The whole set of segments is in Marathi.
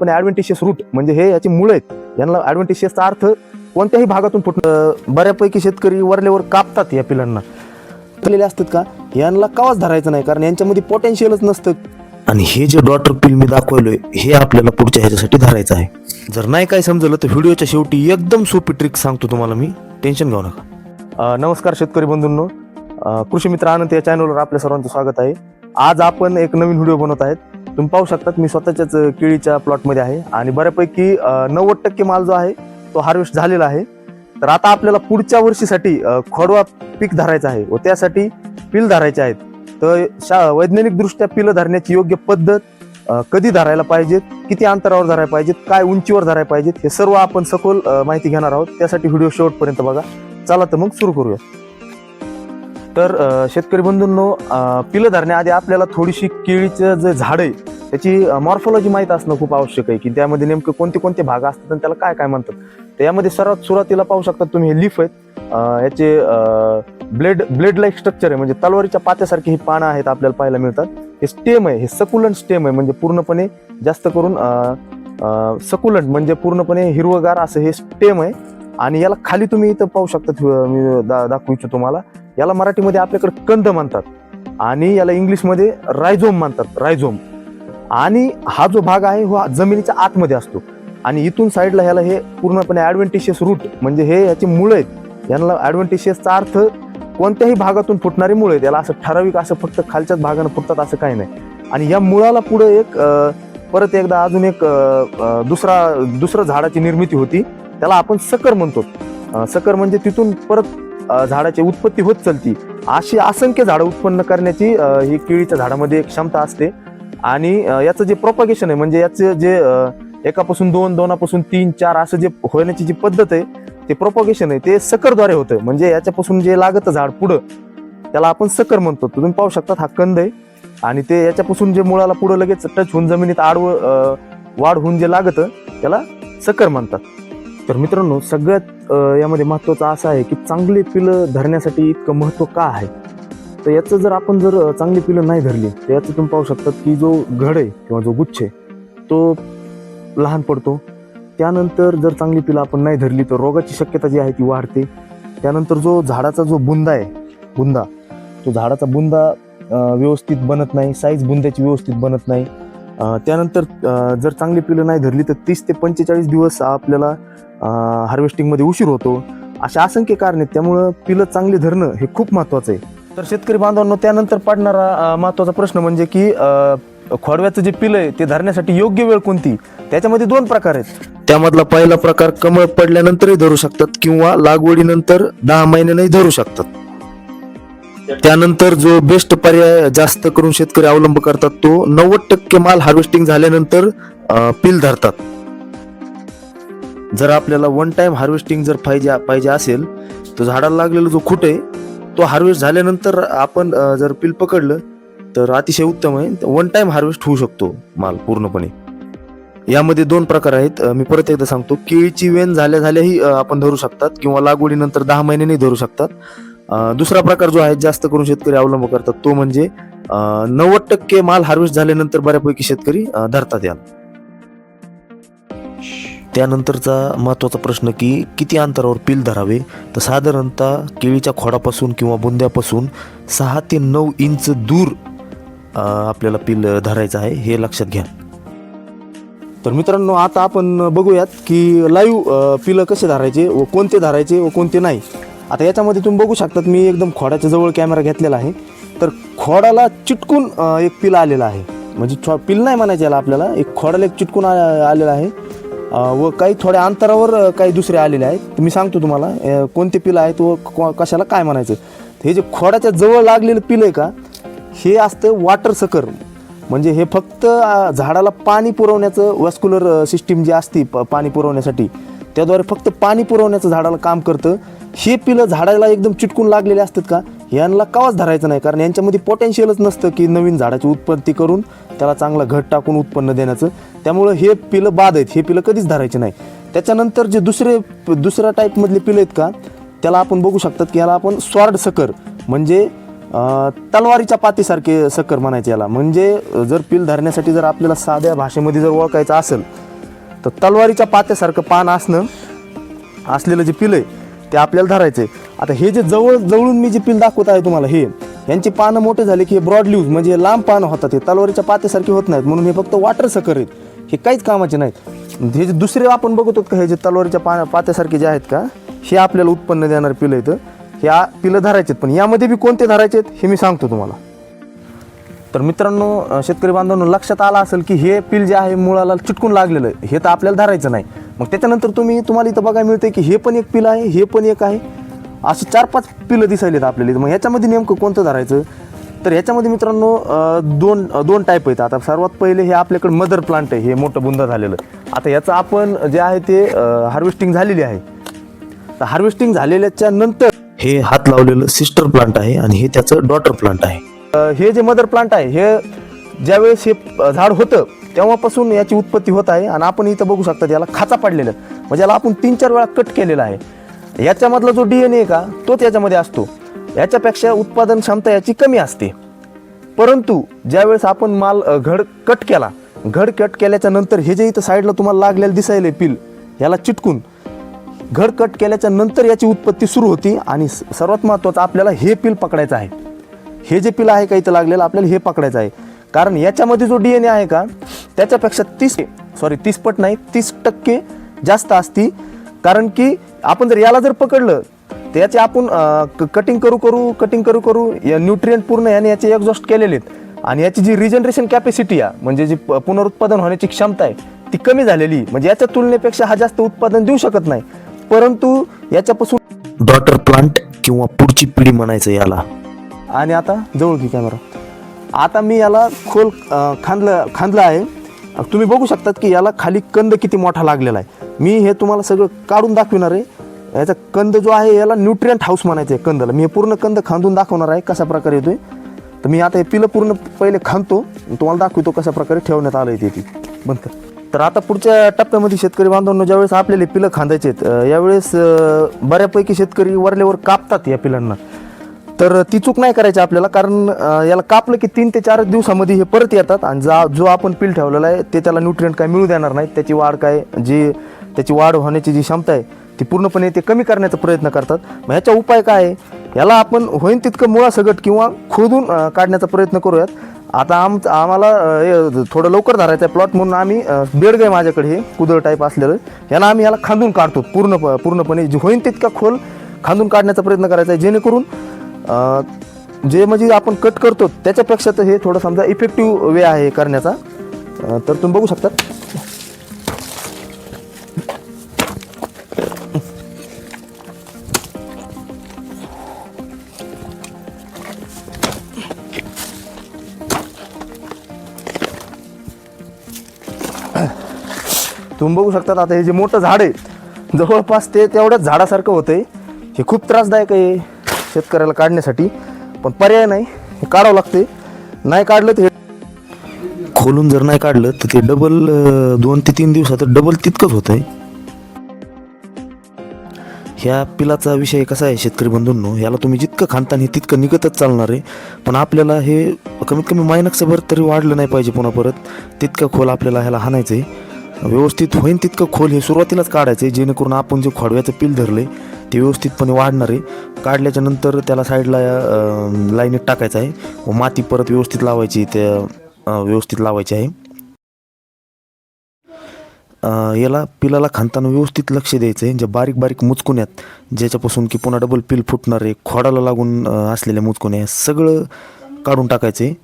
पण ऍडव्हेंटिशियस रूट म्हणजे हे याची मुळं आहेत. यांना ऍडव्हेंटिशियसचा अर्थ कोणत्याही भागातून फुटणं. बऱ्यापैकी शेतकरी वरलेवर कापतात या पिलांना. केलेले असतात का? यांना कवाच धरायचं नाही कारण यांच्यामध्ये पोटेन्शियलच नसतं. आणि हे जे डॉटर पिल मी दाखवलोय हे आपल्याला पुढच्या ह्याच्यासाठी धरायचं आहे. जर नाही काय समजलं तर व्हिडिओच्या शेवटी एकदम सोपी ट्रिक सांगतो तुम्हाला मी. टेन्शन घेऊ नका. नमस्कार शेतकरी बंधूंनो. कृषी मित्र आनंद या चॅनलवर आपल्या सर्वांचं स्वागत आहे. आज आपण एक नवीन व्हिडिओ बनवत आहेत. तुम्ही पाहू शकतात मी स्वतःच्याच केळीच्या प्लॉटमध्ये आहे. आणि बऱ्यापैकी नव्वद टक्के माल जो आहे तो हार्वेस्ट झालेला आहे. तर आता आपल्याला पुढच्या वर्षीसाठी खोडवा पीक धरायचं आहे व त्यासाठी पिल धरायचे आहेत. तर शा वैज्ञानिकदृष्ट्या पिलं धरण्याची योग्य पद्धत कधी धरायला पाहिजेत किती अंतरावर धरायला पाहिजेत काय उंचीवर धरायला पाहिजेत हे सर्व आपण सखोल माहिती घेणार आहोत. त्यासाठी व्हिडिओ शेवटपर्यंत बघा. चला तर मग सुरू करूया. तर शेतकरी बंधूंनो पिलं धरण्याआधी आपल्याला थोडीशी केळीचं जे झाड आहे त्याची मॉर्फॉलॉजी माहीत असणं खूप आवश्यक आहे की त्यामध्ये नेमकं कोणते कोणते भाग असतात आणि त्याला काय काय म्हणतात. तर यामध्ये सर्वात सुरुवातीला पाहू शकता तुम्ही हे लिफ आहेत. याचे ब्लेड ब्लेड लाईक स्ट्रक्चर आहे म्हणजे तलवारीच्या पात्यासारखी ही पानं आहेत आपल्याला पाहायला मिळतात. हे स्टेम आहे हे सकुलंट स्टेम आहे म्हणजे पूर्णपणे जास्त करून सकुलंट म्हणजे पूर्णपणे हिरवगार असं हे स्टेम आहे. आणि याला खाली तुम्ही इथं पाहू शकता मी दा दाखवू इच्छितो तुम्हाला. याला मराठीमध्ये आपल्याकडे कंद म्हणतात आणि याला इंग्लिशमध्ये रायझोम म्हणतात रायझोम. आणि हा जो भाग आहे हा जमिनीच्या आतमध्ये असतो. आणि इथून साईडला ह्याला हे पूर्णपणे ॲडव्हेंटिशियस रूट म्हणजे हे याची मुळं आहेत. यांना ॲडव्हेंटिशियसचा अर्थ कोणत्याही भागातून फुटणारी मुळं आहेत. याला असं ठराविक असं फक्त खालच्याच भागानं फुटतात असं काही नाही. आणि या मुळाला पुढं एक परत एकदा अजून एक दुसरा दुसरं झाडाची निर्मिती होती. त्याला आपण सकर म्हणतो. सकर म्हणजे तिथून परत झाडाची उत्पत्ती होत चालती. अशी असंख्य झाडं उत्पन्न करण्याची ही केळीच्या झाडामध्ये एक क्षमता असते. आणि याचं जे प्रोपागेशन आहे म्हणजे याचं जे एकापासून दोन दोनापासून तीन चार असं जे होण्याची जी पद्धत आहे ते प्रोपागेशन आहे ते सकरद्वारे होतं. म्हणजे याच्यापासून जे लागतं झाड पुढं त्याला आपण सकर म्हणतो. तुम्ही पाहू शकता हा कंद आहे. आणि ते याच्यापासून जे मुळाला पुढं लगेच टच होऊन जमिनीत आडवं वाढ होऊन जे लागतं त्याला सकर म्हणतात. तर मित्रांनो सगळ्यात यामध्ये महत्त्वाचं असं आहे की चांगली पिलं धरण्यासाठी इतकं महत्त्व का आहे? तर याचं जर आपण जर चांगली पिलं नाही धरली तर याचं तुम्ही पाहू शकतात की जो घड आहे किंवा जो गुच्छ आहे तो लहान पडतो. त्यानंतर जर चांगली पिलं आपण नाही धरली तर रोगाची शक्यता जी आहे ती वाढते. त्यानंतर जो झाडाचा जो बुंदा आहे बुंदा तो झाडाचा बुंदा व्यवस्थित बनत नाही साईज बुंद्याची व्यवस्थित बनत नाही. त्यानंतर जर चांगली पिलं नाही धरली तर तीस ते पंचेचाळीस दिवस आपल्याला हार्वेस्टिंगमध्ये उशीर होतो. अशा असंख्य कारण आहेत. त्यामुळं पिलं चांगली धरणं हे खूप महत्त्वाचं आहे. तर शेतकरी बांधवांनो त्यानंतर पाडणारा महत्त्वाचा प्रश्न म्हणजे की खोडव्याचं जे पिलं आहे ते धरण्यासाठी योग्य वेळ कोणती? त्याच्यामध्ये दोन प्रकार आहेत. त्यामधला पहिला प्रकार कमळ पडल्यानंतरही धरू शकतात किंवा लागवडीनंतर दहा महिन्यानंही धरू शकतात. त्यानंतर जो बेस्ट पर्याय जास्त करून शेतकरी अवलंब करतात तो नव्वद टक्के माल हार्वेस्टिंग झाल्यानंतर पील पिल धरतात. जर आपल्याला वन टाइम हार्वेस्टिंग जर पाहिजे पाहिजे असेल तर झाडाला लागलेला जो खूट आहे तो हार्वेस्ट झाल्यानंतर आपण जर पील पकडलं तर अतिशय उत्तम आहे. वन टाइम हार्वेस्ट होऊ शकतो माल पूर्णपणे. यामध्ये दोन प्रकार आहेत. मी परत एकदा सांगतो. केळीची वेन झाल्या झाल्याही आपण धरू शकतात किंवा लागवडीनंतर दहा महिन्यांनी धरू शकतात. दुसरा प्रकार जो आहे जास्त करून शेतकरी अवलंब करतात तो म्हणजे नव्वद टक्के माल हार्वेस्ट झाल्यानंतर बऱ्यापैकी शेतकरी धरतात याला. त्यानंतरचा महत्त्वाचा प्रश्न की किती अंतरावर पील धरावे? तर साधारणतः केळीच्या खोडापासून किंवा बुंद्यापासून सहा ते नऊ इंच दूर आपल्याला पिल धरायचं आहे हे लक्षात घ्या. तर मित्रांनो आता आपण बघूयात की लाईव्ह पिलं कसे धरायचे व कोणते धरायचे व कोणते नाही. आता याच्यामध्ये तुम्ही बघू शकतात मी एकदम खोडाच्या जवळ कॅमेरा घेतलेला आहे. तर खोडाला चिटकून एक पिल आलेला आहे. म्हणजे छो पिल नाही म्हणायचं याला आपल्याला एक खोडाला एक चिटकून आ- आलेला आहे. व काही थोड्या अंतरावर काही दुसरे आलेले आहेत. तर मी सांगतो तुम्हाला कोणते पिलं आहेत व कशाला काय म्हणायचं. हे जे खोडाच्या जवळ लागलेलं पिलं आहे का हे असतं वॉटर सकर म्हणजे हे फक्त झाडाला पाणी पुरवण्याचं वॅस्क्युलर सिस्टीम जी असती प- पाणी पुरवण्यासाठी त्याद्वारे फक्त पाणी पुरवण्याचं झाडाला काम करतं. हे पिलं झाडाला एकदम चिटकून लागलेले असतात का? यांना कवाच धरायचं नाही. कारण यांच्यामध्ये पोटेन्शियलच नसतं की नवीन झाडाची उत्पत्ती करून त्याला चांगला घट टाकून उत्पन्न देण्याचं. त्यामुळं हे पिलं बाद आहेत. हे पिलं कधीच धरायचे नाही. त्याच्यानंतर जे दुसरे दुसऱ्या टाईपमधले पिलं आहेत का? त्याला आपण बघू शकतात की याला आपण स्वार्ड सकर म्हणजे तलवारीच्या पातीसारखे सकर म्हणायचे याला. म्हणजे जर पिल धरण्यासाठी जर आपल्याला साध्या भाषेमध्ये जर ओळखायचं असेल तर तलवारीच्या पात्यासारखं पान असणं असलेलं जे पिल आहे ते आपल्याला धरायचं आहे आता हे जे जवळ जवळून मी जे पिल दाखवत आहे तुम्हाला हे यांची पानं मोठे झाले की हे ब्रॉड ल्यूज म्हणजे लांब पानं होतात हे तलवारीच्या पात्यासारखे होत नाहीत म्हणून हे फक्त वॉटर सकर आहेत. हे काहीच कामाचे नाहीत. हे जे दुसरे आपण बघतो का हे जे तलवारीच्या पा पात्यासारखे जे आहेत का हे आपल्याला उत्पन्न देणारे पिलं आहेत. हे पिलं धरायचे आहेत पण यामध्ये बी कोणते धरायचे आहेत हे मी सांगतो तुम्हाला. तर मित्रांनो शेतकरी बांधवांनो लक्षात आलं असेल की हे पिल जे आहे मुळाला चिटकून लागलेलं आहे. हे तर आपल्याला धरायचं नाही. मग त्याच्यानंतर तुम्ही तुम्हाला इथं बघायला मिळते की हे पण एक पिलं आहे हे पण एक आहे. असे चार पाच पिलं दिसायलेत आपल्याला मग ह्याच्यामध्ये नेमकं कोणतं धरायचं? तर ह्याच्यामध्ये मित्रांनो दोन दोन टाईप आहेत. आता सर्वात पहिले हे आपल्याकडे मदर प्लांट आहे हे मोठं बुंद झालेलं. आता याचं आपण जे आहे ते हार्वेस्टिंग झालेली आहे. तर हार्वेस्टिंग झालेल्याच्या नंतर हे हात लावलेलं सिस्टर प्लांट आहे आणि हे त्याचं डॉटर प्लांट आहे. हे जे मदर प्लांट आहे हे ज्यावेळेस हे झाड होतं तेव्हापासून याची उत्पत्ती होत आहे आणि आपण इथं बघू शकता याला खाचा पाडलेला म्हणजे याला आपण तीन चार वेळा कट केलेला आहे. याच्यामधला जो डी एन ए का तोच याच्यामध्ये असतो. याच्यापेक्षा उत्पादन क्षमता याची कमी असते. परंतु ज्यावेळेस आपण माल घड कट केला घड कट केल्याच्यानंतर हे जे इथं साईडला तुम्हाला लागलेलं दिसायले पिल याला चिटकून घड कट केल्याच्यानंतर याची उत्पत्ती सुरू होती आणि सर्वात महत्त्वाचं आपल्याला हे पिल पकडायचं आहे. हे जे पिल आहे का इथं लागलेलं आपल्याला हे पकडायचं आहे. कारण याच्यामध्ये जो डी एन ए आहे का त्याच्यापेक्षा तीस सॉरी तीस पट नाही तीस टक्के जास्त असती. कारण की आपण जर याला जर पकडलं तर याचे आपण कटिंग करू करू कटिंग करू करू न्यूट्रियंट पूर्ण याने याचे एक्झॉस्ट केलेले आहेत. आणि याची जी रिजनरेशन कॅपॅसिटी आहे म्हणजे जी पुनरुत्पादन होण्याची क्षमता आहे ती कमी झालेली. म्हणजे याच्या तुलनेपेक्षा हा जास्त उत्पादन देऊ शकत नाही. परंतु याच्यापासून डॉटर प्लांट किंवा पुढची पिढी म्हणायचं याला. आणि आता जवळ घे कॅमेरा आता मी याला खोल खांदलं खांदलं आहे. तुम्ही बघू शकतात की याला खाली कंद किती मोठा लागलेला आहे. मी हे तुम्हाला सगळं काढून दाखविणार आहे. याचा कंद जो आहे याला न्यूट्रियंट हाऊस म्हणायचं आहे कंदला. मी हे पूर्ण कंद खांदून दाखवणार आहे कशा प्रकारे येतोय. तर मी आता हे पिलं पूर्ण पहिले खांदतो. तुम्हाला दाखवतो कशा प्रकारे ठेवण्यात आलं आहे ती बंद तर आता पुढच्या टप्प्यामध्ये शेतकरी बांधवांना ज्यावेळेस आपल्याला पिलं खांदायचे आहेत यावेळेस बऱ्यापैकी शेतकरी वरल्यावर कापतात या पिलांना. तर ती चूक नाही करायची आपल्याला कारण याला कापलं की तीन ते चार दिवसामध्ये हे परत येतात आणि जा जो आपण पील ठेवलेला आहे ते त्याला न्यूट्रियंट काय मिळू देणार नाही त्याची वाढ काय जी त्याची वाढ होण्याची जी क्षमता आहे ती पूर्णपणे ते कमी करण्याचा प्रयत्न करतात. मग ह्याचा उपाय काय आहे? याला आपण होईन तितकं मुळासगट किंवा खोदून काढण्याचा प्रयत्न करूयात. आता आम आम्हाला थोडं लवकर धरायचं आहे प्लॉट म्हणून आम्ही बेडग आहे माझ्याकडे हे कुदळ टाईप असलेलं याला आम्ही याला खांदून काढतो पूर्ण पूर्णपणे. जे होईन तितका खोल खांदून काढण्याचा प्रयत्न करायचा आहे जेणेकरून जे म्हणजे आपण कट करतो त्याच्यापेक्षा तर हे थोडं समजा इफेक्टिव्ह वे आहे करण्याचा. तर तुम्ही बघू शकता. तुम्ही बघू शकतात आता हे जे मोठं झाड आहे जवळपास ते तेवढ्याच झाडासारखं होतंय. हे खूप त्रासदायक आहे. शेतकऱ्याला काढण्यासाठी. पण पर्याय नाही हे काढावं लागते नाही काढलं तर खोलून जर नाही काढलं तर ते डबल दोन ते तीन दिवसात डबल तितकंच होत आहे ह्या पिलाचा विषय कसा आहे शेतकरी बंधूंनो? याला तुम्ही जितकं खाणता हे तितकं निघतच चालणार आहे. पण आपल्याला हे कमीत कमी मायनक्सभर तरी वाढलं नाही पाहिजे पुन्हा परत. तितकं खोल आपल्याला ह्याला हाणायचं आहे व्यवस्थित होईन तितकं खोल हे सुरुवातीलाच काढायचं आहे जेणेकरून आपण जे खोडव्याचं पील धरलं आहे ते व्यवस्थितपणे वाढणार आहे. काढल्याच्यानंतर त्याला साईडला लाईनीत टाकायचं आहे. व माती परत व्यवस्थित लावायची त्या व्यवस्थित लावायची आहे. याला पिलाला खांताना व्यवस्थित लक्ष द्यायचं आहे. ज्या बारीक बारीक मुचकुण्यात ज्याच्यापासून की पुन्हा डबल पिल फुटणार आहे खोडाला लागून असलेल्या मुचकुण्या सगळं काढून टाकायचं आहे.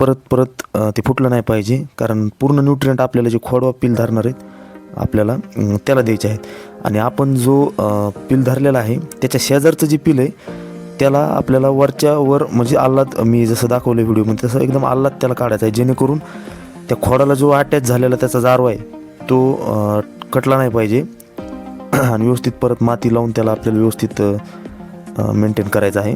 परत परत ते फुटलं नाही पाहिजे. कारण पूर्ण न्यूट्रियंट आपल्याला जे खोडवा पिल धरणार आहेत आपल्याला त्याला द्यायचे आहेत. आणि आपण जो पिल धरलेला आहे त्याच्या शेजारचं जे पिल आहे त्याला आपल्याला वरच्या वर म्हणजे आल्लाद मी जसं दाखवलं व्हिडिओमध्ये तसं एकदम आल्लाद त्याला काढायचा आहे. जेणेकरून त्या खोडाला जो अटॅच झालेला त्याचा जारवा आहे तो कटला नाही पाहिजे. आणि व्यवस्थित परत माती लावून त्याला आपल्याला व्यवस्थित मेंटेन करायचं आहे.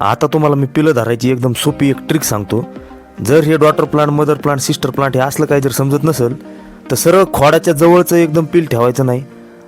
आता तुम्हाला मी पिलं धरायची एकदम सोपी एक ट्रिक सांगतो. जर हे daughter plant mother plant sister plant हे असलं काही जर समजत नसेल तर सरळ खोडाच्या जवळचं एकदम पील ठेवायचं नाही.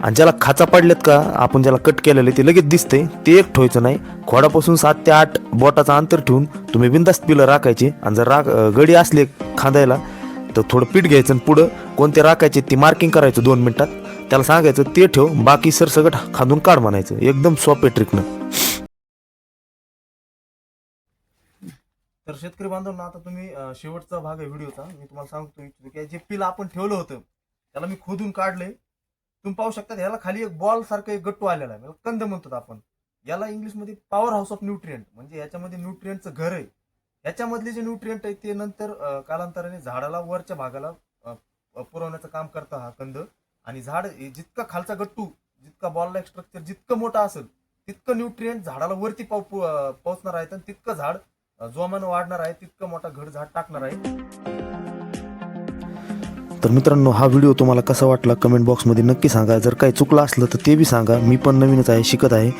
आणि ज्याला खाचा पडल्यात का आपण ज्याला कट केलेलं ते लगेच दिसते ते एक ठेवायचं नाही. खोडापासून सात ते आठ बोटाचं अंतर ठेवून तुम्ही बिंदास्त पिलं राखायचे. आणि जर राख गडी असले खांदायला तर थोडं पीठ घ्यायचं आणि पुढं कोणते राखायचे ते मार्किंग करायचं दोन मिनटात. त्याला सांगायचं ते ठेव बाकी सरसगट खांदून काढ म्हणायचं. एकदम सोपे ट्रिकनं तर शेतकरी बांधवांना आता तुम्ही अं, शेवटचा भाग आहे व्हिडिओचा. मी तुम्हाला सांगतो इच्छितो की जे पिल आपण ठेवलं होतं त्याला मी खोदून काढले तुम्ही पाहू शकता ह्याला खाली एक बॉल सारखं एक गट्टू आलेला आहे. याला कंद म्हणतात आपण. याला इंग्लिशमध्ये पॉवर हाऊस ऑफ न्यूट्रियंट म्हणजे याच्यामध्ये न्यूट्रियंटचं घर आहे. याच्यामधले जे न्यूट्रियंट आहे ते नंतर अं, कालांतराने झाडाला वरच्या भागाला अं, पुरवण्याचं काम करतं हा कंद. आणि झाड हे जितका खालचा गट्टू जितका बॉल लाईक स्ट्रक्चर जितकं मोठं असेल तितकं न्यूट्रियंट झाडाला वरती पाव पो- अं, पोहोचणार आहेत आणि तितकं झाड जोमानं वाढणार आहे तितकं मोठा घड झाड टाकणार आहे. तर मित्रांनो हा व्हिडिओ तुम्हाला कसा वाटला कमेंट बॉक्समध्ये नक्की सांगा. जर काही चुकलं असलं तर ते बी सांगा. मी पण नवीनच आहे शिकत आहे.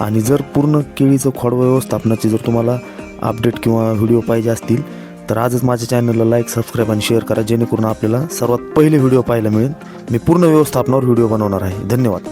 आणि जर पूर्ण केळीचं खोड व्यवस्थापनाची जर तुम्हाला अपडेट किंवा व्हिडिओ पाहिजे असतील तर आजच माझ्या चॅनलला लाईक सबस्क्राईब आणि शेअर करा. जेणेकरून आपल्याला सर्वात पहिले व्हिडिओ पाहायला मिळेल. मी पूर्ण व्यवस्थापनावर व्हिडिओ बनवणार आहे. धन्यवाद.